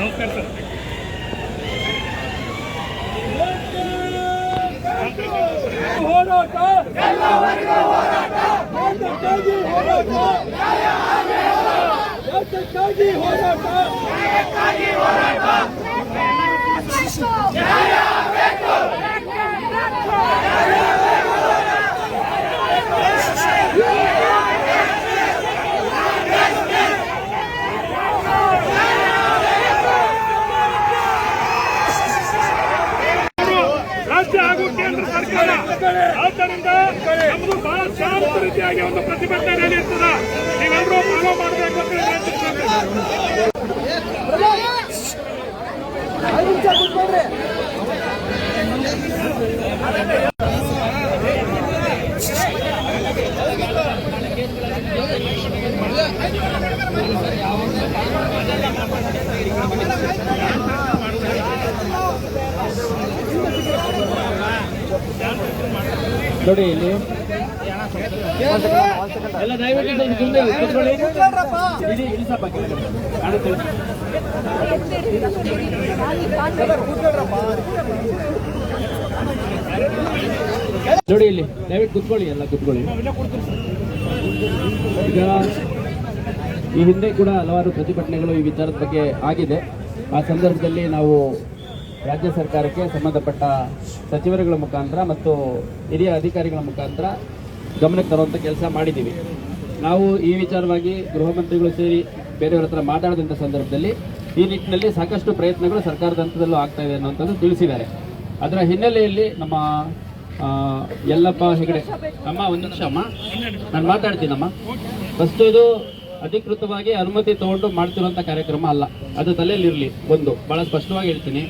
ನಮಸ್ಕಾರ ಸರ್ ಹೋರಾಟ ಯಾತಕ್ಕಾಗಿ ಹೋರಾಟ ಹೋರಾಟ ರಾಜ್ಯ ಹಾಗೂ ಕೇಂದ್ರ ಸರ್ಕಾರ ಆದ್ದರಿಂದ ನಮ್ಮದು ಬಹಳ ರೀತಿಯಾಗಿ ಒಂದು ಪ್ರತಿಭಟನೆ ನಡೆಯುತ್ತದ. ನೀವೆಲ್ಲರೂ ಫಾಲೋ ಮಾಡಬೇಕು ಅಂತ ನೋಡಿ ಇಲ್ಲಿ ನೋಡಿ ಇಲ್ಲಿ, ದಯವಿಟ್ಟು ಕುತ್ಕೊಳ್ಳಿ, ಎಲ್ಲ ಕುತ್ಕೊಳ್ಳಿ. ಈಗ ಈ ಹಿಂದೆ ಕೂಡ ಹಲವಾರು ಪ್ರತಿಭಟನೆಗಳು ಈ ವಿಚಾರದ ಬಗ್ಗೆ ಆಗಿದೆ. ಆ ಸಂದರ್ಭದಲ್ಲಿ ನಾವು ರಾಜ್ಯ ಸರ್ಕಾರಕ್ಕೆ ಸಂಬಂಧಪಟ್ಟ ಸಚಿವರುಗಳ ಮುಖಾಂತರ ಮತ್ತು ಹಿರಿಯ ಅಧಿಕಾರಿಗಳ ಮುಖಾಂತರ ಗಮನಕ್ಕೆ ತರುವಂಥ ಕೆಲಸ ಮಾಡಿದ್ದೀವಿ. ನಾವು ಈ ವಿಚಾರವಾಗಿ ಗೃಹ ಮಂತ್ರಿಗಳು ಸೇರಿ ಬೇರೆಯವರ ಹತ್ರ ಮಾತಾಡಿದಂಥ ಸಂದರ್ಭದಲ್ಲಿ ಈ ನಿಟ್ಟಿನಲ್ಲಿ ಸಾಕಷ್ಟು ಪ್ರಯತ್ನಗಳು ಸರ್ಕಾರದ ಹಂತದಲ್ಲೂ ಆಗ್ತಾ ಇದೆ ಅನ್ನೋಂಥದ್ದು ತಿಳಿಸಿದ್ದಾರೆ. ಅದರ ಹಿನ್ನೆಲೆಯಲ್ಲಿ ನಮ್ಮ ಎಲ್ಲಪ್ಪ ಹೆಗಡೆ ಅಮ್ಮ, ಒಂದು ನಿಮಿಷ ಅಮ್ಮ. ನಾನು ಮಾತಾಡ್ತೀನಮ್ಮ. ಫಸ್ಟ್ ಇದು ಅಧಿಕೃತವಾಗಿ ಅನುಮತಿ ತಗೊಂಡು ಮಾಡ್ತಿರುವಂಥ ಕಾರ್ಯಕ್ರಮ ಅಲ್ಲ. ಅದು ತಲೆಯಲ್ಲಿರಲಿ. ಒಂದು ಭಾಳ ಸ್ಪಷ್ಟವಾಗಿ ಹೇಳ್ತೀನಿ.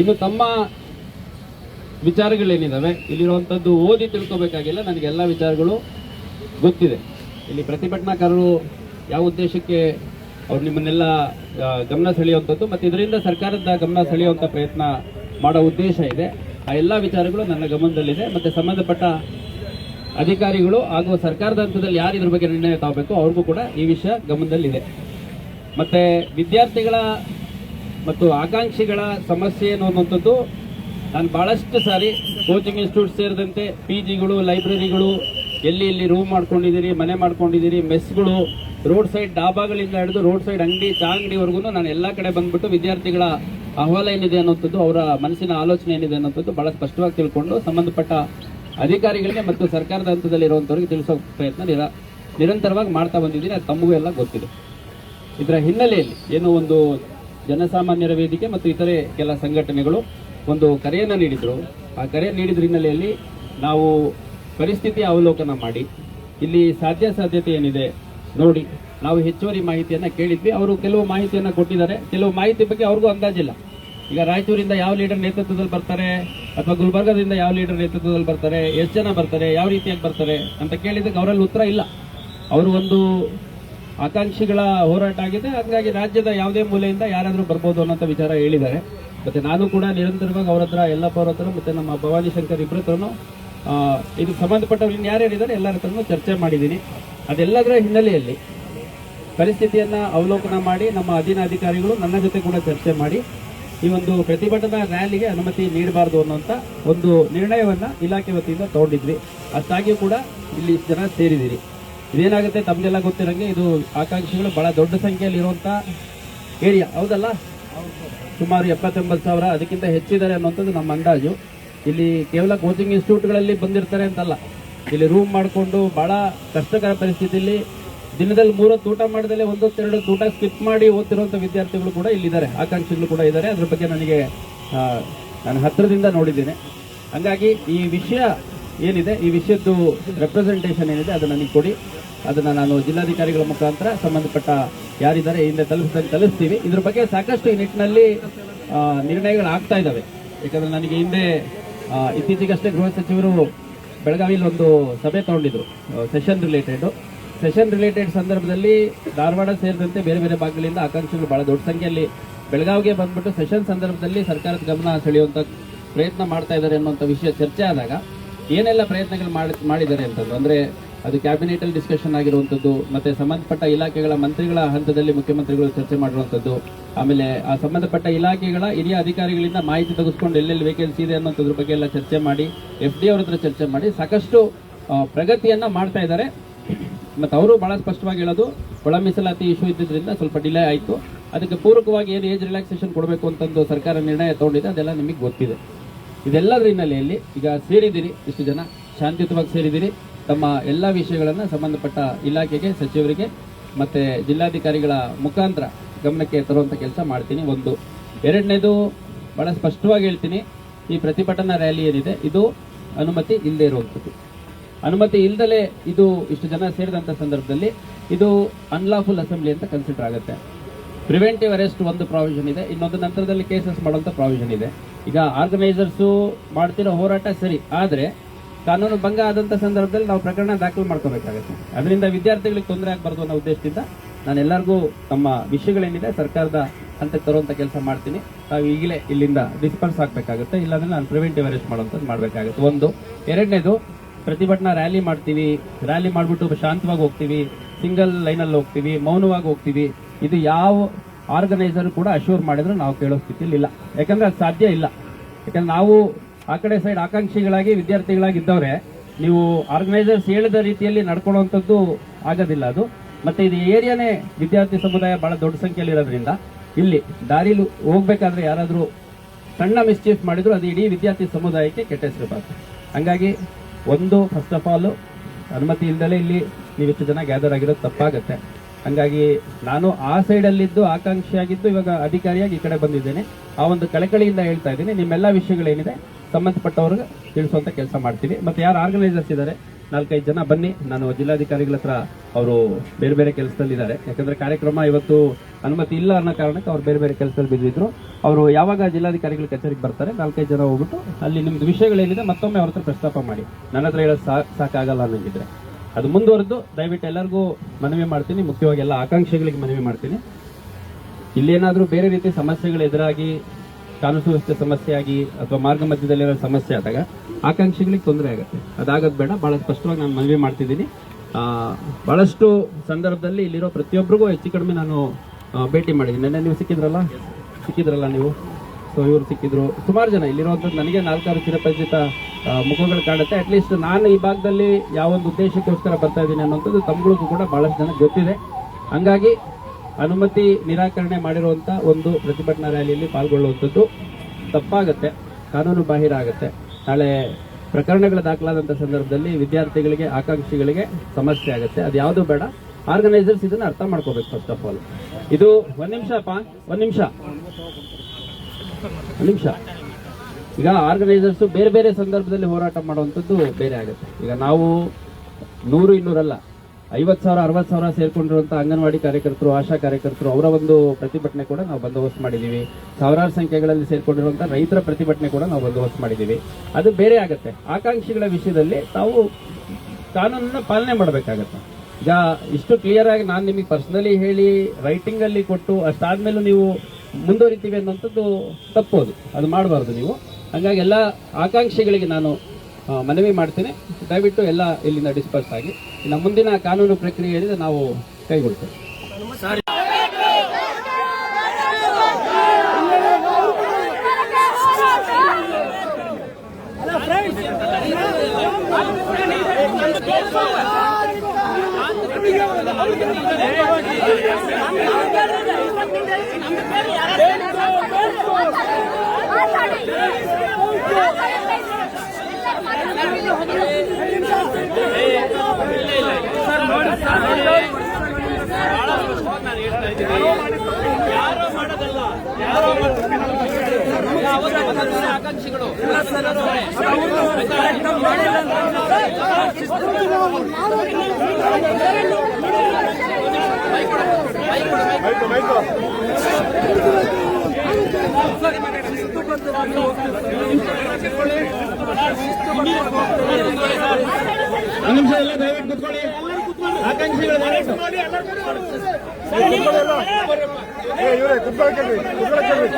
ಇನ್ನು ತಮ್ಮ ವಿಚಾರಗಳೇನಿದಾವೆ? ಇಲ್ಲಿರುವಂಥದ್ದು ಓದಿ ತಿಳ್ಕೋಬೇಕಾಗಿಲ್ಲ ನನಗೆ ಎಲ್ಲ ವಿಚಾರಗಳು ಗೊತ್ತಿದೆ. ಇಲ್ಲಿ ಪ್ರತಿಭಟನಾಕಾರರು ಯಾವ ಉದ್ದೇಶಕ್ಕೆ ಅವ್ರು ನಿಮ್ಮನ್ನೆಲ್ಲ ಗಮನ ಸೆಳೆಯುವಂಥದ್ದು ಮತ್ತು ಇದರಿಂದ ಸರ್ಕಾರದ ಗಮನ ಸೆಳೆಯುವಂಥ ಪ್ರಯತ್ನ ಮಾಡೋ ಉದ್ದೇಶ ಇದೆ. ಆ ಎಲ್ಲ ವಿಚಾರಗಳು ನನ್ನ ಗಮನದಲ್ಲಿದೆ. ಮತ್ತು ಸಂಬಂಧಪಟ್ಟ ಅಧಿಕಾರಿಗಳು ಹಾಗೂ ಸರ್ಕಾರದ ಹಂತದಲ್ಲಿ ಯಾರು ಇದ್ರ ಬಗ್ಗೆ ನಿರ್ಣಯ ತಗೋಬೇಕು, ಅವ್ರಿಗೂ ಕೂಡ ಈ ವಿಷಯ ಗಮನದಲ್ಲಿದೆ. ಮತ್ತು ವಿದ್ಯಾರ್ಥಿಗಳ ಮತ್ತು ಆಕಾಂಕ್ಷಿಗಳ ಸಮಸ್ಯೆ ಏನು ಅನ್ನುವಂಥದ್ದು ನಾನು ಭಾಳಷ್ಟು ಸಾರಿ ಕೋಚಿಂಗ್ ಇನ್ಸ್ಟಿಟ್ಯೂಟ್ ಸೇರಿದಂತೆ ಪಿ ಜಿಗಳು ಲೈಬ್ರರಿಗಳು, ಎಲ್ಲಿ ಎಲ್ಲಿ ರೂಮ್ ಮಾಡ್ಕೊಂಡಿದ್ದೀರಿ, ಮನೆ ಮಾಡ್ಕೊಂಡಿದ್ದೀರಿ ಮೆಸ್ಗಳು ರೋಡ್ ಸೈಡ್ ಡಾಬಾಗಳಿಂದ ಹಿಡಿದು ರೋಡ್ ಸೈಡ್ ಅಂಗಡಿ ಚಾ ಅಂಗಡಿವರೆಗೂ ನಾನು ಎಲ್ಲ ಕಡೆ ಬಂದ್ಬಿಟ್ಟು ವಿದ್ಯಾರ್ಥಿಗಳ ಅಹವಾಲ ಏನಿದೆ ಅನ್ನೋಂಥದ್ದು ಅವರ ಮನಸ್ಸಿನ ಆಲೋಚನೆ ಏನಿದೆ ಅನ್ನೋಂಥದ್ದು ಭಾಳ ಸ್ಪಷ್ಟವಾಗಿ ತಿಳ್ಕೊಂಡು ಸಂಬಂಧಪಟ್ಟ ಅಧಿಕಾರಿಗಳಿಗೆ ಮತ್ತು ಸರ್ಕಾರದ ಹಂತದಲ್ಲಿ ಇರುವಂಥವ್ರಿಗೆ ತಿಳಿಸೋ ಪ್ರಯತ್ನ ನಿರ, ನಿರಂತರವಾಗಿ ಮಾಡ್ತಾ ಬಂದಿದ್ದೀನಿ, ಅದು ತಮಗೂ ಎಲ್ಲ ಗೊತ್ತಿದೆ. ಇದರ ಹಿನ್ನೆಲೆಯಲ್ಲಿ ಏನೋ ಒಂದು ಜನಸಾಮಾನ್ಯರ ವೇದಿಕೆ ಮತ್ತು ಇತರೆ ಕೆಲ ಸಂಘಟನೆಗಳು ಒಂದು ಕರೆಯನ್ನು ನೀಡಿದರು. ಆ ಕರೆ ನೀಡಿದ್ರ ಹಿನ್ನೆಲೆಯಲ್ಲಿ ನಾವು ಪರಿಸ್ಥಿತಿ ಅವಲೋಕನ ಮಾಡಿ, ಇಲ್ಲಿ ಸಾಧ್ಯ ಸಾಧ್ಯತೆ ಏನಿದೆ ನೋಡಿ. ನಾವು ಹೆಚ್ಚುವರಿ ಮಾಹಿತಿಯನ್ನು ಕೇಳಿದ್ವಿ. ಅವರು ಕೆಲವು ಮಾಹಿತಿಯನ್ನು ಕೊಟ್ಟಿದ್ದಾರೆ. ಕೆಲವು ಮಾಹಿತಿ ಬಗ್ಗೆ ಅವ್ರಿಗೂ ಅಂದಾಜಿಲ್ಲ. ಈಗ ರಾಯಚೂರಿಂದ ಯಾವ ಲೀಡರ್ ನೇತೃತ್ವದಲ್ಲಿ ಬರ್ತಾರೆ, ಅಥವಾ ಗುಲ್ಬರ್ಗದಿಂದ ಯಾವ ಲೀಡರ್ ನೇತೃತ್ವದಲ್ಲಿ ಬರ್ತಾರೆ, ಎಷ್ಟು ಜನ ಬರ್ತಾರೆ, ಯಾವ ರೀತಿಯಾಗಿ ಬರ್ತಾರೆ ಅಂತ ಕೇಳಿದ್ದಕ್ಕೆ ಅವರಲ್ಲಿ ಉತ್ತರ ಇಲ್ಲ. ಅವರು ಒಂದು ಆಕಾಂಕ್ಷಿಗಳ ಹೋರಾಟ ಆಗಿದೆ. ಹಾಗಾಗಿ ರಾಜ್ಯದ ಯಾವುದೇ ಮೂಲೆಯಿಂದ ಯಾರಾದರೂ ಬರ್ಬೋದು ಅನ್ನೋಂಥ ವಿಚಾರ ಹೇಳಿದ್ದಾರೆ. ಮತ್ತೆ ನಾನು ಕೂಡ ನಿರಂತರವಾಗಿ ಅವ್ರ ಹತ್ರ ಎಲ್ಲಪ್ಪ ಅವ್ರ ಹತ್ರ ಮತ್ತೆ ನಮ್ಮ ಭವಾನಿ ಶಂಕರ್ ಇಬ್ಬರ ಹತ್ರನು ಇದು ಸಂಬಂಧಪಟ್ಟವ್ರು ಇನ್ನು ಯಾರ್ಯಾರಿದ್ದಾರೆ ಎಲ್ಲರ ಹತ್ರನೂ ಚರ್ಚೆ ಮಾಡಿದ್ದೀನಿ. ಅದೆಲ್ಲದರ ಹಿನ್ನೆಲೆಯಲ್ಲಿ ಪರಿಸ್ಥಿತಿಯನ್ನು ಅವಲೋಕನ ಮಾಡಿ ನಮ್ಮ ಅಧೀನ ಅಧಿಕಾರಿಗಳು ನನ್ನ ಜೊತೆ ಕೂಡ ಚರ್ಚೆ ಮಾಡಿ ಈ ಒಂದು ಪ್ರತಿಭಟನಾ ರ್ಯಾಲಿಗೆ ಅನುಮತಿ ನೀಡಬಾರ್ದು ಅನ್ನುವಂಥ ಒಂದು ನಿರ್ಣಯವನ್ನು ಇಲಾಖೆ ವತಿಯಿಂದ ತಗೊಂಡಿದ್ವಿ. ಅಷ್ಟಾಗಿಯೂ ಕೂಡ ಇಲ್ಲಿ ಜನ ಸೇರಿದ್ದೀರಿ. ಇದೇನಾಗುತ್ತೆ ತಮ್ಮದೆಲ್ಲ ಗೊತ್ತಿರೋಂಗೆ ಇದು ಆಕಾಂಕ್ಷಿಗಳು ಭಾಳ ದೊಡ್ಡ ಸಂಖ್ಯೆಯಲ್ಲಿ ಇರುವಂತ ಏರಿಯಾ ಹೌದಲ್ಲ? ಸುಮಾರು ಎಪ್ಪತ್ತೊಂಬತ್ತು ಸಾವಿರ ಅದಕ್ಕಿಂತ ಹೆಚ್ಚಿದ್ದಾರೆ ಅನ್ನುವಂಥದ್ದು ನಮ್ಮ ಅಂದಾಜು. ಇಲ್ಲಿ ಕೇವಲ ಕೋಚಿಂಗ್ ಇನ್ಸ್ಟಿಟ್ಯೂಟ್ಗಳಲ್ಲಿ ಬಂದಿರ್ತಾರೆ ಅಂತಲ್ಲ. ಇಲ್ಲಿ ರೂಮ್ ಮಾಡಿಕೊಂಡು ಭಾಳ ಕಷ್ಟಕರ ಪರಿಸ್ಥಿತಿಯಲ್ಲಿ ದಿನದಲ್ಲಿ ಮೂರೊತ್ತು ಊಟ ಮಾಡಿದಲ್ಲೇ ಒಂದೊತ್ತೆರಡು ಊಟ ಸ್ಕಿಪ್ ಮಾಡಿ ಓದ್ತಿರುವಂಥ ವಿದ್ಯಾರ್ಥಿಗಳು ಕೂಡ ಇಲ್ಲಿದ್ದಾರೆ. ಆಕಾಂಕ್ಷಿಗಳು ಕೂಡ ಇದ್ದಾರೆ. ಅದ್ರ ಬಗ್ಗೆ ನನಗೆ ನಾನು ಹತ್ತಿರದಿಂದ ನೋಡಿದ್ದೇನೆ. ಹಂಗಾಗಿ ಈ ವಿಷಯ ಏನಿದೆ, ಈ ವಿಷಯದ್ದು ರೆಪ್ರೆಸೆಂಟೇಷನ್ ಏನಿದೆ, ಅದು ನನಗೆ ಕೊಡಿ. ಅದನ್ನ ನಾನು ಜಿಲ್ಲಾಧಿಕಾರಿಗಳ ಮುಖಾಂತರ ಸಂಬಂಧಪಟ್ಟ ಯಾರಿದ್ದಾರೆ ಹಿಂದೆ ತಲುಪಿಸಿದಂಗೆ ತಲುಪಿಸ್ತೀವಿ ಇದ್ರ ಬಗ್ಗೆ ಸಾಕಷ್ಟು ಈ ನಿಟ್ಟಿನಲ್ಲಿ ಆ, ನಿರ್ಣಯಗಳು ಆಗ್ತಾ ಇದ್ದಾವೆ. ಯಾಕಂದರೆ ನನಗೆ ಹಿಂದೆ ಇತ್ತೀಚೆಗಷ್ಟೇ ಗೃಹ ಸಚಿವರು ಬೆಳಗಾವಿಯಲ್ಲಿ ಒಂದು ಸಭೆ ತಗೊಂಡಿದ್ರು ಸೆಷನ್ ರಿಲೇಟೆಡು ಸೆಷನ್ ರಿಲೇಟೆಡ್ ಸಂದರ್ಭದಲ್ಲಿ ಧಾರವಾಡ ಸೇರಿದಂತೆ ಬೇರೆ ಬೇರೆ ಭಾಗಗಳಿಂದ ಆಕಾಂಕ್ಷಿಗಳು ಭಾಳ ದೊಡ್ಡ ಸಂಖ್ಯೆಯಲ್ಲಿ ಬೆಳಗಾವಿಗೆ ಬಂದ್ಬಿಟ್ಟು ಸೆಷನ್ ಸಂದರ್ಭದಲ್ಲಿ ಸರ್ಕಾರದ ಗಮನ ಸೆಳೆಯುವಂಥ ಪ್ರಯತ್ನ ಮಾಡ್ತಾ ಇದ್ದಾರೆ ಅನ್ನುವಂಥ ವಿಷಯ ಚರ್ಚೆ ಆದಾಗ ಏನೆಲ್ಲ ಪ್ರಯತ್ನಗಳು ಮಾಡಿ ಮಾಡಿದ್ದಾರೆ ಅಂತಂದು ಅಂದ್ರೆ ಅದು ಕ್ಯಾಬಿನೆಟ್ ಅಲ್ಲಿ ಡಿಸ್ಕಷನ್ ಆಗಿರುವಂತದ್ದು ಮತ್ತೆ ಸಂಬಂಧಪಟ್ಟ ಇಲಾಖೆಗಳ ಮಂತ್ರಿಗಳ ಹಂತದಲ್ಲಿ ಮುಖ್ಯಮಂತ್ರಿಗಳು ಚರ್ಚೆ ಮಾಡಿರುವಂತದ್ದು ಆಮೇಲೆ ಆ ಸಂಬಂಧಪಟ್ಟ ಇಲಾಖೆಗಳ ಹಿರಿಯ ಅಧಿಕಾರಿಗಳಿಂದ ಮಾಹಿತಿ ತೆಗೆದುಕೊಂಡು ಎಲ್ಲೆಲ್ಲಿ ವೇಕೆನ್ಸಿ ಇದೆ ಅನ್ನೋದ್ರ ಬಗ್ಗೆ ಎಲ್ಲ ಚರ್ಚೆ ಮಾಡಿ ಎಫ್ ಡಿ ಅವ್ರ ಹತ್ರ ಚರ್ಚೆ ಮಾಡಿ, ಸಾಕಷ್ಟು ಪ್ರಗತಿಯನ್ನು ಮಾಡ್ತಾ ಇದ್ದಾರೆ. ಮತ್ತು ಅವರು ಬಹಳ ಸ್ಪಷ್ಟವಾಗಿ ಹೇಳೋದು, ಒಳ ಮೀಸಲಾತಿ ಇಶ್ಯೂ ಇದ್ದಿದ್ದರಿಂದ ಸ್ವಲ್ಪ ಡಿಲೇ ಆಯಿತು. ಅದಕ್ಕೆ ಪೂರಕವಾಗಿ ಏನು ಏಜ್ ರಿಲ್ಯಾಕ್ಸೇಷನ್ ಕೊಡಬೇಕು ಅಂತಂದು ಸರ್ಕಾರ ನಿರ್ಣಯ ತಗೊಂಡಿದೆ, ಅದೆಲ್ಲ ನಿಮಗೆ ಗೊತ್ತಿದೆ. ಇದೆಲ್ಲದರ ಹಿನ್ನೆಲೆಯಲ್ಲಿ ಈಗ ಸೇರಿದ್ದೀರಿ, ಇಷ್ಟು ಜನ ಶಾಂತಿಯುತವಾಗಿ ಸೇರಿದ್ದೀರಿ. ತಮ್ಮ ಎಲ್ಲ ವಿಷಯಗಳನ್ನು ಸಂಬಂಧಪಟ್ಟ ಇಲಾಖೆಗೆ, ಸಚಿವರಿಗೆ ಮತ್ತು ಜಿಲ್ಲಾಧಿಕಾರಿಗಳ ಮುಖಾಂತರ ಗಮನಕ್ಕೆ ತರುವಂಥ ಕೆಲಸ ಮಾಡ್ತೀನಿ. ಒಂದು, ಎರಡನೇದು ಭಾಳ ಸ್ಪಷ್ಟವಾಗಿ ಹೇಳ್ತೀನಿ, ಈ ಪ್ರತಿಭಟನಾ ರ್ಯಾಲಿ ಏನಿದೆ, ಇದು ಅನುಮತಿ ಇಲ್ಲದೆ ಇರುವಂಥದ್ದು. ಅನುಮತಿ ಇಲ್ಲದಲೇ ಇದು ಇಷ್ಟು ಜನ ಸೇರಿದಂಥ ಸಂದರ್ಭದಲ್ಲಿ ಇದು ಅನ್ಲಾಫುಲ್ ಅಸೆಂಬ್ಲಿ ಅಂತ ಕನ್ಸಿಡರ್ ಆಗುತ್ತೆ. ಪ್ರಿವೆಂಟಿವ್ ಅರೆಸ್ಟ್ ಒಂದು ಪ್ರಾವಿಷನ್ ಇದೆ, ಇನ್ನೊಂದು ನಂತರದಲ್ಲಿ ಕೇಸಸ್ ಮಾಡುವಂಥ ಪ್ರಾವಿಷನ್ ಇದೆ. ಈಗ ಆರ್ಗನೈಸರ್ಸು ಮಾಡ್ತಿರೋ ಹೋರಾಟ ಸರಿ, ಆದರೆ ಕಾನೂನು ಭಂಗ ಆದಂಥ ಸಂದರ್ಭದಲ್ಲಿ ನಾವು ಪ್ರಕರಣ ದಾಖಲು ಮಾಡ್ಕೋಬೇಕಾಗುತ್ತೆ. ಅದರಿಂದ ವಿದ್ಯಾರ್ಥಿಗಳಿಗೆ ತೊಂದರೆ ಆಗಬಾರ್ದು ಅನ್ನೋ ಉದ್ದೇಶದಿಂದ ನಾನು ಎಲ್ಲರಿಗೂ ತಮ್ಮ ವಿಷಯಗಳೇನಿದೆ ಸರ್ಕಾರದ ಹಂತಕ್ಕೆ ತರುವಂಥ ಕೆಲಸ ಮಾಡ್ತೀನಿ. ನಾವು ಈಗಲೇ ಇಲ್ಲಿಂದ ಡಿಸ್ಪರ್ಸ್ ಆಗಬೇಕಾಗುತ್ತೆ. ಇಲ್ಲಾಂದ್ರೆ ನಾನು ಪ್ರಿವೆಂಟಿವ್ ಅರೆಸ್ಟ್ ಮಾಡುವಂಥದ್ದು ಮಾಡಬೇಕಾಗುತ್ತೆ. ಒಂದು. ಎರಡನೇದು, ಪ್ರತಿಭಟನಾ ರ್ಯಾಲಿ ಮಾಡ್ತೀವಿ. ರ್ಯಾಲಿ ಮಾಡಿಬಿಟ್ಟು ಶಾಂತವಾಗಿ ಹೋಗ್ತೀವಿ. ಸಿಂಗಲ್ ಲೈನಲ್ಲಿ ಹೋಗ್ತೀವಿ. ಮೌನವಾಗಿ ಹೋಗ್ತೀವಿ. ಇದು ಯಾವ ಆರ್ಗನೈಸರ್ ಕೂಡ ಅಶ್ಯೂರ್ ಮಾಡಿದ್ರು ನಾವು ಕೇಳೋ ಸ್ಥಿತಿಯಲ್ಲಿ ಇಲ್ಲ ಯಾಕಂದ್ರೆ ಅದು ಸಾಧ್ಯ ಇಲ್ಲ. ಯಾಕಂದ್ರೆ ನಾವು ಆ ಕಡೆ ಸೈಡ್ ಆಕಾಂಕ್ಷಿಗಳಾಗಿ ವಿದ್ಯಾರ್ಥಿಗಳಾಗಿದ್ದವ್ರೆ, ನೀವು ಆರ್ಗನೈಸರ್ಸ್ ಹೇಳಿದ ರೀತಿಯಲ್ಲಿ ನಡ್ಕೊಳ್ಳುವಂಥದ್ದು ಆಗೋದಿಲ್ಲ ಅದು. ಮತ್ತು ಇದು ಏರಿಯಾನೇ ವಿದ್ಯಾರ್ಥಿ ಸಮುದಾಯ ಭಾಳ ದೊಡ್ಡ ಸಂಖ್ಯೆಯಲ್ಲಿ ಇರೋದ್ರಿಂದ ಇಲ್ಲಿ ದಾರಿಲು ಹೋಗ್ಬೇಕಾದ್ರೆ ಯಾರಾದರೂ ಸಣ್ಣ ಮಿಸ್ಚೀಫ್ ಮಾಡಿದ್ರು ಅದು ಇಡೀ ವಿದ್ಯಾರ್ಥಿ ಸಮುದಾಯಕ್ಕೆ ಕೆಟ್ಟ ಹೆಸರು ಬರುತ್ತೆ. ಹಂಗಾಗಿ ಒಂದು ಫಸ್ಟ್ ಆಫ್ ಆಲು ಅನುಮತಿ ಇಲ್ಲದಲೇ ಇಲ್ಲಿ ನೀವು ಇಷ್ಟು ಜನ ಗ್ಯಾದರ್ ಆಗಿರೋದು ತಪ್ಪಾಗತ್ತೆ. ಹಂಗಾಗಿ ನಾನು ಆ ಸೈಡಲ್ಲಿದ್ದು ಆಕಾಂಕ್ಷಿಯಾಗಿದ್ದು ಇವಾಗ ಅಧಿಕಾರಿಯಾಗಿ ಈ ಕಡೆ ಬಂದಿದ್ದೇನೆ. ಆ ಒಂದು ಕಳಕಳಿಯಿಂದ ಹೇಳ್ತಾ ಇದ್ದೀನಿ. ನಿಮ್ಮೆಲ್ಲ ವಿಷಯಗಳೇನಿದೆ ಸಂಬಂಧಪಟ್ಟವ್ರಿಗೆ ತಿಳಿಸುವಂತ ಕೆಲಸ ಮಾಡ್ತೀವಿ. ಮತ್ತೆ ಯಾರು ಆರ್ಗನೈಸರ್ಸ್ ಇದ್ದಾರೆ? ನಾಲ್ಕೈದು ಜನ ಬನ್ನಿ. ನಾನು ಜಿಲ್ಲಾಧಿಕಾರಿಗಳ ಹತ್ರ ಅವರು ಬೇರೆ ಬೇರೆ ಕೆಲಸದಲ್ಲಿದ್ದಾರೆ ಯಾಕಂದ್ರೆ ಕಾರ್ಯಕ್ರಮ ಇವತ್ತು ಅನುಮತಿ ಇಲ್ಲ ಅನ್ನೋ ಕಾರಣಕ್ಕೆ ಅವ್ರು ಬೇರೆ ಬೇರೆ ಕೆಲಸದಲ್ಲಿ ಬಿದ್ದಿದ್ರು ಅವರು ಯಾವಾಗ ಜಿಲ್ಲಾಧಿಕಾರಿಗಳ ಕಚೇರಿಗೆ ಬರ್ತಾರೆ, ನಾಲ್ಕೈದು ಜನ ಹೋಗ್ಬಿಟ್ಟು ಅಲ್ಲಿ ನಿಮ್ದು ವಿಷಯಗಳೇನಿದೆ ಮತ್ತೊಮ್ಮೆ ಅವ್ರ ಹತ್ರ ಪ್ರಸ್ತಾಪ ಮಾಡಿ. ನನ್ನ ಹತ್ರ ಹೇಳೋದು ಸಾಕಾಗಲ್ಲ ಅನ್ನಂಗಿದ್ರೆ. ಅದು ಮುಂದುವರೆದು ದಯವಿಟ್ಟು ಎಲ್ಲರಿಗೂ ಮನವಿ ಮಾಡ್ತೀನಿ. ಮುಖ್ಯವಾಗಿ ಎಲ್ಲ ಆಕಾಂಕ್ಷೆಗಳಿಗೆ ಮನವಿ ಮಾಡ್ತೀನಿ. ಇಲ್ಲೇನಾದರೂ ಬೇರೆ ರೀತಿ ಸಮಸ್ಯೆಗಳು ಎದುರಾಗಿ ಕಾನೂನು ಸುವ್ಯವಸ್ಥೆ ಸಮಸ್ಯೆ ಆಗಿ ಅಥವಾ ಮಾರ್ಗ ಮಧ್ಯದಲ್ಲಿ ಏನಾದ್ರು ಸಮಸ್ಯೆ ಆದಾಗ ಆಕಾಂಕ್ಷೆಗಳಿಗೆ ತೊಂದರೆ ಆಗುತ್ತೆ. ಅದಾಗೋದು ಬೇಡ. ಭಾಳ ಸ್ಪಷ್ಟವಾಗಿ ನಾನು ಮನವಿ ಮಾಡ್ತಿದ್ದೀನಿ. ಭಾಳಷ್ಟು ಬಹಳಷ್ಟು ಸಂದರ್ಭದಲ್ಲಿ ಇಲ್ಲಿರೋ ಪ್ರತಿಯೊಬ್ಬರಿಗೂ ಹೆಚ್ಚು ಕಡಿಮೆ ನಾನು ಭೇಟಿ ಮಾಡಿದ್ದೀನಿ. ನೆನ್ನೆ ನೀವು ಸಿಕ್ಕಿದ್ರಲ್ಲ? ಸಿಕ್ಕಿದ್ರಲ್ಲ ನೀವು? ಸೊ ಇವರು ಸಿಕ್ಕಿದ್ರು. ಸುಮಾರು ಜನ ಇಲ್ಲಿರುವಂಥದ್ದು ನನಗೆ ನಾಲ್ಕಾರು ಚಿರಪರಿಚಿತ ಮುಖಗಳು ಕಾಣುತ್ತೆ. ಅಟ್ಲೀಸ್ಟ್ ನಾನು ಈ ಭಾಗದಲ್ಲಿ ಯಾವೊಂದು ಉದ್ದೇಶಕ್ಕೋಸ್ಕರ ಬರ್ತಾ ಇದ್ದೀನಿ ಅನ್ನೋಂಥದ್ದು ತಮ್ಗಳಿಗೂ ಕೂಡ ಬಹಳಷ್ಟು ಜನ ಗೊತ್ತಿದೆ. ಹಂಗಾಗಿ ಅನುಮತಿ ನಿರಾಕರಣೆ ಮಾಡಿರುವಂಥ ಒಂದು ಪ್ರತಿಭಟನಾ ರ್ಯಾಲಿಯಲ್ಲಿ ಪಾಲ್ಗೊಳ್ಳುವಂಥದ್ದು ತಪ್ಪಾಗತ್ತೆ, ಕಾನೂನು ಬಾಹಿರ ಆಗುತ್ತೆ. ನಾಳೆ ಪ್ರಕರಣಗಳು ದಾಖಲಾದಂಥ ಸಂದರ್ಭದಲ್ಲಿ ವಿದ್ಯಾರ್ಥಿಗಳಿಗೆ, ಆಕಾಂಕ್ಷಿಗಳಿಗೆ ಸಮಸ್ಯೆ ಆಗುತ್ತೆ. ಅದು ಯಾವುದು ಬೇಡ. ಆರ್ಗನೈಸರ್ಸ್ ಇದನ್ನು ಅರ್ಥ ಮಾಡ್ಕೋಬೇಕು ಫಸ್ಟ್ ಆಫ್ ಆಲ್ ಇದು ಒಂದು ನಿಮಿಷ ಅಪ್ಪ, ಒಂದು ನಿಮಿಷ. ನಿಮಿಷ. ಈಗ ಆರ್ಗನೈಸರ್ಸ್ ಬೇರೆ ಬೇರೆ ಸಂದರ್ಭದಲ್ಲಿ ಹೋರಾಟ ಮಾಡುವಂಥದ್ದು ಬೇರೆ ಆಗುತ್ತೆ. ಈಗ ನಾವು ನೂರು ಇನ್ನೂರಲ್ಲ, ಐವತ್ತು ಸಾವಿರ, ಅರವತ್ತು ಸಾವಿರ ಸೇರಿಕೊಂಡಿರುವಂಥ ಅಂಗನವಾಡಿ ಕಾರ್ಯಕರ್ತರು, ಆಶಾ ಕಾರ್ಯಕರ್ತರು ಅವರ ಒಂದು ಪ್ರತಿಭಟನೆ ಕೂಡ ನಾವು ಬಂದೋಬಸ್ತ್ ಮಾಡಿದ್ದೀವಿ. ಸಾವಿರಾರು ಸಂಖ್ಯೆಗಳಲ್ಲಿ ಸೇರಿಕೊಂಡಿರುವಂಥ ರೈತರ ಪ್ರತಿಭಟನೆ ಕೂಡ ನಾವು ಬಂದೋಬಸ್ತ್ ಮಾಡಿದ್ದೀವಿ. ಅದು ಬೇರೆ ಆಗುತ್ತೆ. ಆಕಾಂಕ್ಷಿಗಳ ವಿಷಯದಲ್ಲಿ ತಾವು ಕಾನೂನನ್ನು ಪಾಲನೆ ಮಾಡಬೇಕಾಗತ್ತೆ. ಈಗ ಇಷ್ಟು ಕ್ಲಿಯರ್ ಆಗಿ ನಾನು ನಿಮಗೆ ಪರ್ಸ್ನಲಿ ಹೇಳಿ ರೈಟಿಂಗಲ್ಲಿ ಕೊಟ್ಟು ಅಷ್ಟಾದ್ಮೇಲೂ ನೀವು ಮುಂದುವರಿತೀವಿ ಅನ್ನೋಂಥದ್ದು ತಪ್ಪೋದು ಅದು ಮಾಡಬಾರ್ದು ನೀವು. ಹಂಗಾಗಿ ಎಲ್ಲ ಆಕಾಂಕ್ಷಿಗಳಿಗೆ ನಾನು ಮನವಿ ಮಾಡ್ತೇನೆ. ದಯವಿಟ್ಟು ಎಲ್ಲ ಇಲ್ಲಿಂದ ಡಿಸ್ಪರ್ಸ್ ಆಗಿ. ಇನ್ನು ಮುಂದಿನ ಕಾನೂನು ಪ್ರಕ್ರಿಯೆ ಏನಿದೆ ನಾವು ಕೈಗೊಳ್ತೇವೆ. ಯಾರೋ ಮಾಡೋದಲ್ಲ ಯಾರೋ ಆಕಾಂಕ್ಷಿಗಳು ಮೈಕ್ ಮೈಕ್ ಒಂದು ಎಲ್ಲ ದಯವಿಟ್ಟು ಕೂತ್ಕೊಳ್ಳಿ ಆಕಾಂಕ್ಷಿಗಳು ದಯವಿಟ್ಟು ಇವರೇ ಕುತ್ಕೊಳ್ಕೇಳ್ರಿ ಕುತ್ಕೊಳ್ಕೇಳ್ರಿ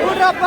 ಕೂಡ್ರಪ್ಪ.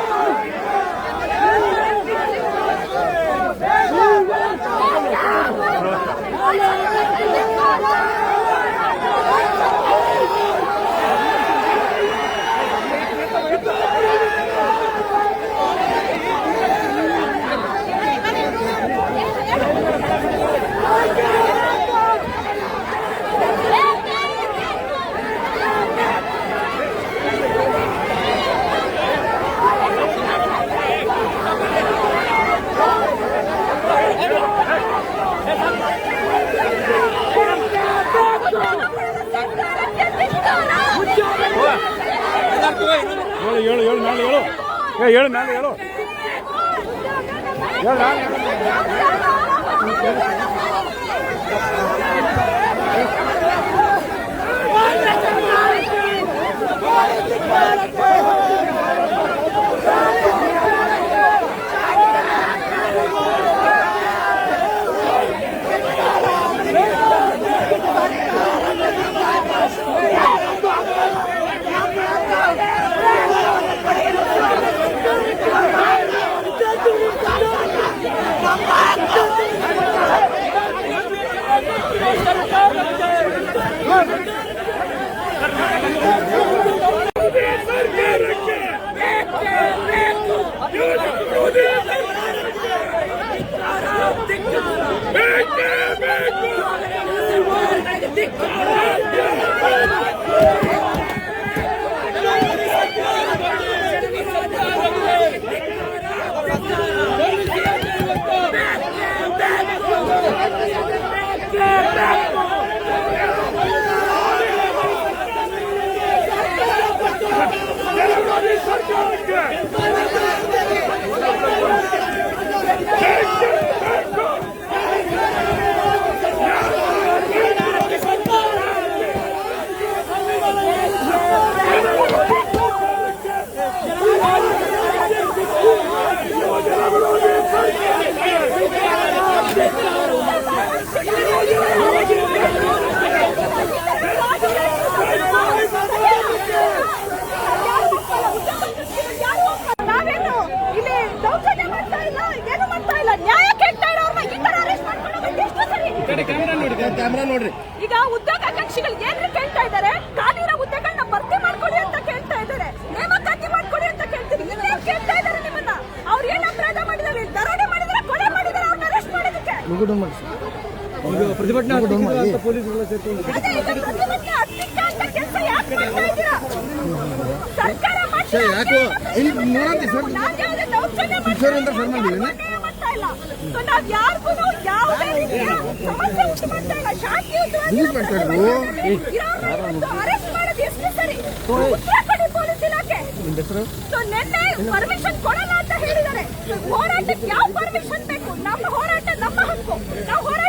ಬೇಕೇ ಬೇಕು ಹೇಳು ಹೇಳು ಹೇಳು ಮೇಲೆ ಹೇಳು ಏ ಹೇಳು ಮೇಲೆ ಹೇಳು ಸರ್ಕಾರಕ್ಕೆ ಬೇಕೇ ಬೇಕು ನಾವೇನು ಇಲ್ಲಿ ದೌರ್ಜನ್ಯ ಮಾಡ್ತಾ ಇಲ್ಲ ಏನು ಮಾಡ್ತಾ ಇಲ್ಲ ನ್ಯಾಯ ಕೇಳ್ತಾ ಇರೋರ್ನ ಈ ತರ ಅರೆಸ್ಟ್ ಮಾಡ್ಕೊಂಡು ಹೋಗೋದು ಎಷ್ಟು ಸರಿ ಕ್ಯಾಮ್ರಾ ನೋಡ್ರಿ ಈಗ ಉದ್ಯೋಗಾಕಾಂಕ್ಷಿಗಳು ಏನ್ರಿ ಕೇಳ್ತಾ ಇದ್ದಾರೆ ಖಾಲಿರೋ ಹುದ್ದೆಗಳನ್ನ ಭರ್ತಿ ಮಾಡ್ಕೊಡಿ ಅಂತ ಕೇಳ್ತಾ ಇದ್ದಾರೆ ನೇಮಕಾತಿ ಮಾಡ್ಕೊಡಿ ಅಂತ ಕೇಳ್ತೀರಿ ಇನ್ನೇನ್ ಕೇಳ್ತಾ ಇದ್ದಾರೆ ನಿಮ್ಮನ್ನ ಅವ್ರು ಏನ್ ಅಪರಾಧ ಮಾಡಿದಾರೆ ದರೋಡೆ ಮಾಡಿದಾರೆ ಕೊಲೆ ಮಾಡಿದಾರೆ ಅವ್ರನ್ನ ಅರೆಸ್ಟ್ ಮಾಡೋದಕ್ಕೆ ಪ್ರತಿಭಟನೆ ಅದೇ ಇದು ಪ್ರತಿಭಟನೆ ಅತ್ಯುತ್ತ ಅಂತ ಕೆಲ್ಸ ಯಾಕ್ ಮಾಡ್ತಾ ಇದ್ದೀರಾ? ಸರ್ಕಾರ ಮಾಡ್ತಾ ಯಾಕೋ? ಇಲ್ಲಿ ನೋಡಂತೆ ಸರ್. ನಾವ್ ಯಾವ್ದೇ ದೌರ್ಜನ್ಯ ಮಾಡ್ತಾ ಸರ್ ಅಂತ ಸರ್ ಇಲ್ಲ. ಮಾಡಿದ್ದೀವಿ. ಅನ್ಯಾಯ ಮಾಡ್ತಾ ಇಲ್ಲ. So ನಾವ್ ಯಾರ್ಗೂನು ಯಾವುದೇ ರೀತಿಯ ಸಮಸ್ಯೆ ಉಂಟು ಮಾಡ್ತಾ ಇಲ್ಲ. ಶಾಂತಿಯುತವಾಗಿ Please ಮಾತಾಡ್ರು. ಇರೋರ್ನ ಇವತ್ತು arrest ಮಾಡೋದು ಎಷ್ಟು ಸರಿ? ಉತ್ತರ ಕೊಡಿ ಪೊಲೀಸ್ ಇಲಾಖೆ. So ನಿನ್ನೆ ಪರ್ಮಿಷನ್ ಕೊಡಲ್ಲ ಅಂತ ಹೇಳಿದ್ದಾರೆ. ಹೋರಾಟಕ್ಕೆ ಯಾವ ಪರ್ಮಿಷನ್ ಬೇಕು? ನಮ್ಮ ಹೋರಾಟ ನಮ್ಮ ಹಕ್ಕು. ನಾವು ಹೋರಾಟ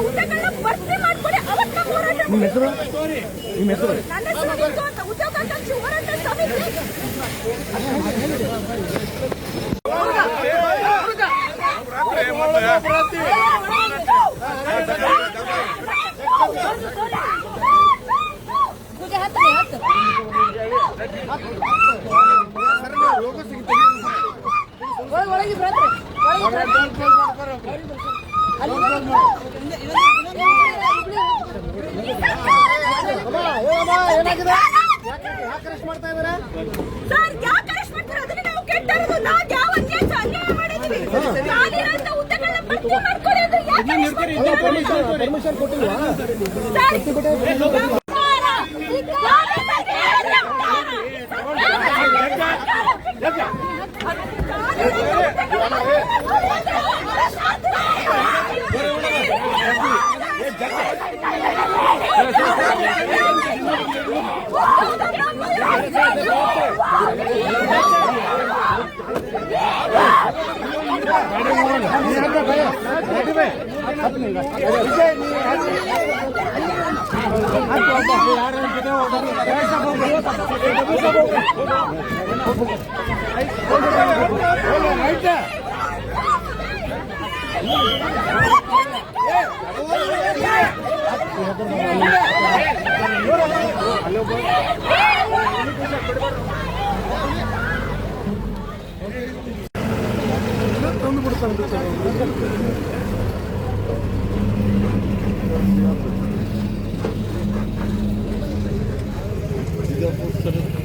ಹುದ್ದೆಗಳನ್ನ ಭರ್ತಿ ಮಾಡ್ಕೊಡಿ ಅವತ್ತ ಹೋರಾಟ ನಿಮ್ಮ ಹೆಸರು ನಿಮ್ಮ ಹೆಸರು ನನ್ನ ಹೆಸರು ನಿಂತು ಅಂತ ಉದ್ಯೋಗಾಕಾಂಕ್ಷಿ ಹೋರಾಟ ಸಮಿತಿ ಲೋಗೋ ಸಿಗುತ್ತೆ ಏನಾಗಿದೆ ಮಾಡ್ತಾ ಇದ್ದಾರೆ ಸರ್ ಯಾಕೆ ಅರೆಸ್ಟ್ ಮಾಡ್ತಾರೆ ಅದನ್ನ ನಾವು ಕೇಳ್ತಾ ಇರೋದು ನಾವು ಯಾವ ಅನ್ಯಾಯ ಅನ್ಯಾಯ ಮಾಡಿದೀವಿ ಖಾಲಿರಂತ ಹುದ್ದೆಗಳನ್ನ ಭರ್ತಿ ಮಾಡ್ಕೊಳ್ಳಿ ಯಾಕೆ ಪರ್ಮಿಷನ್ ಕೊಟ್ಟಿಲ್ವಾ ಸರ್, தொண்டு கொடுத்தாங்க. Gracias.